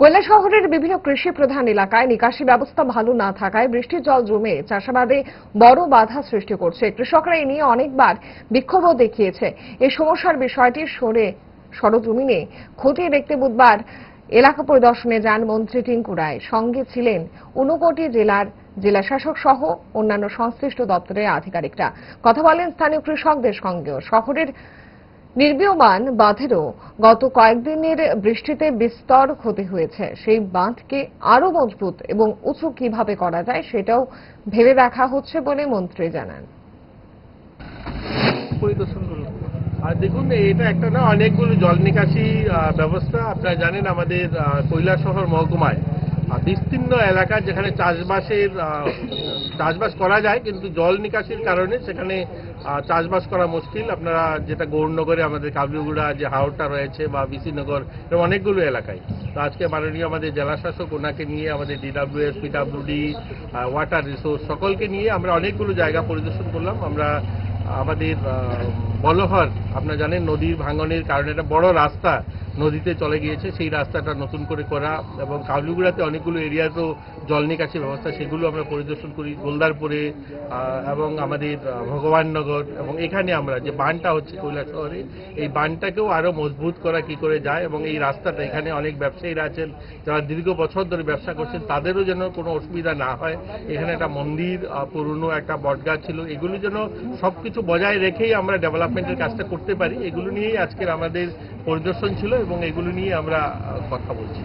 কৈলা শহরের বিভিন্ন কৃষি প্রধান এলাকায় নিকাশি ব্যবস্থা ভালো না থাকায় বৃষ্টির জল জমে চাষাবাদে বড় বাধা সৃষ্টি করছে। কৃষকরা এ নিয়ে অনেকবার বিক্ষোভও দেখিয়েছে। এই সমস্যার বিষয়টি সরে সরজমিনে। খতিয়ে দেখতে বুধবার এলাকা পরিদর্শনে যান মন্ত্রী টিঙ্কু রায়। সঙ্গে ছিলেন ঊনকোটি জেলার জেলা শাসক সহ অন্যান্য সংশ্লিষ্ট দপ্তরের আধিকারিকরা। কথা বলেন স্থানীয় কৃষকদের সঙ্গেও। শহরের নির্মীয়মান বাঁধেরও গত কয়েকদিনের বৃষ্টিতে বিস্তর ক্ষতি হয়েছে। সেই বাঁধকে আরও মজবুত এবং উঁচু কীভাবে করা যায় সেটাও ভেবে দেখা হচ্ছে বলে মন্ত্রী জানান। আর দেখুন, এটা একটা না অনেকগুলো জল নিকাশি ব্যবস্থা। আপনারা জানেন আমাদের কৈলাসহর মহকুমায় বিস্তীর্ণ এলাকা যেখানে চাষবাসের চাষবাস করা যায়, কিন্তু জল নিকাশির কারণে সেখানে চাষবাস করা মুশকিল। আপনারা যেটা গৌরনগরে, আমাদের কাবলিগুড়া, যে হাওড়টা রয়েছে বা বিসিনগর এরকম অনেকগুলো এলাকায়। তো আজকে মাননীয় আমাদের জেলা শাসক ওনাকে নিয়ে আমাদের DW DWS PWD water resource সকলকে নিয়ে আমরা অনেকগুলো জায়গা পরিদর্শন করলাম। আমরা আমাদের বলহর, আপনারা জানেন নদীর ভাঙনের কারণে একটা বড় রাস্তা নদীতে চলে গিয়েছে, সেই রাস্তাটা নতুন করে করা এবং কাবলিগুড়াতে অনেকগুলো এরিয়াতেও জল নিকাশি ব্যবস্থা, সেগুলো আমরা পরিদর্শন করি, গোলদারপুরে এবং আমাদের ভগবাননগর এবং এখানে আমরা যে বানটা হচ্ছে কৈলাস শহরে, এই বানটাকেও আরও মজবুত করা কি করে যায় এবং এই রাস্তাটা, এখানে অনেক ব্যবসায়ীরা আছেন, যারা দীর্ঘ বছর ধরে ব্যবসা করছেন, তাদেরও যেন কোনো অসুবিধা না হয়। এখানে একটা মন্দির পুরনো একটা বটগাছ ছিল, এগুলো যেন সব কিছু বজায় রেখেই আমরা ডেভেলপমেন্টের কাজটা করতে পারি, এগুলো নিয়েই আজকের আমাদের পরিদর্শন ছিল এবং এগুলো নিয়ে আমরা কথা বলছি।